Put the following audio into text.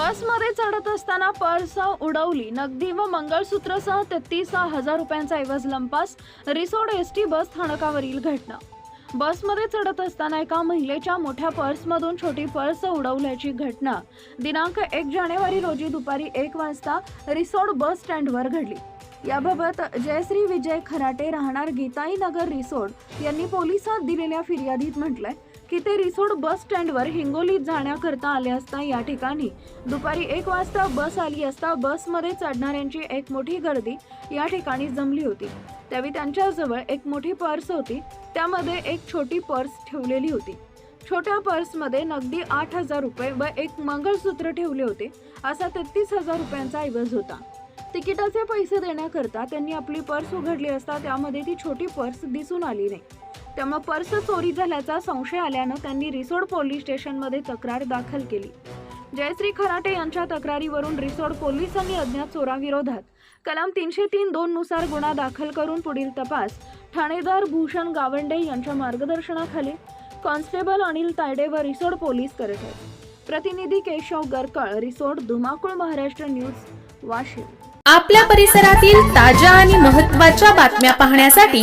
बसमध्ये चढत असताना पर्स उडवली. नगदी व मंगळसूत्रसह तेहतीस हजार रुपयांचा ऐवज लंपास रिसोड एस टी बस स्थानकावरील घटना. बसमध्ये चढत असताना एका महिलेच्या मोठ्या पर्समधून छोटी पर्स उडवल्याची घटना. दिनांक एक जानेवारी रोजी दुपारी एक वाजता रिसोड बस स्टँडवर घडली. याबाबत जयश्री विजय खराटे राहणार गीताई नगर रिसोड यांनी पोलिसात दिलेल्या फिर्यादीत म्हटलंय. की ते रिसोड बस स्टँडवर हिंगोलीत जाण्याकरता आले असता या ठिकाणी. दुपारी एक वाजता बस आली असता बसमध्ये चढणाऱ्यांची एक मोठी गर्दी या ठिकाणी जमली होती. त्यावेळी त्यांच्याजवळ एक मोठी पर्स होती. त्यामध्ये एक छोटी पर्स ठेवलेली होती. छोट्या पर्समध्ये नगदी आठ हजार रुपये व एक मंगळसूत्र ठेवले होते. असा तेहतीस हजार रुपयांचा ऐवज होता. तिकिटाचे पैसे देण्याकरता त्यांनी आपली पर्स उघडली असता त्यामध्ये ती छोटी पर्स दिसून आली नाही. त्यामुळे पर्स चोरी झाल्याचा संशय आल्यानं त्यांनी रिसोड पोलीस स्टेशनमध्ये तक्रार दाखल केली. जयश्री खराटे यांच्या तक्रारीवरून रिसोड पोलिसांनी अज्ञात चोराविरोधात कलम तीनशे तीन दोन नुसार गुन्हा दाखल करून पुढील तपास ठाणेदार भूषण गावंडे यांच्या मार्गदर्शनाखाली कॉन्स्टेबल अनिल तायडे व रिसोड पोलीस करत आहेत. प्रतिनिधी केशव गरकळ रिसोड धुमाकूळ महाराष्ट्र न्यूज वाशिम. आपल्या परिसरातील ताज्या आणि महत्त्वाच्या बातम्या पाहण्यासाठी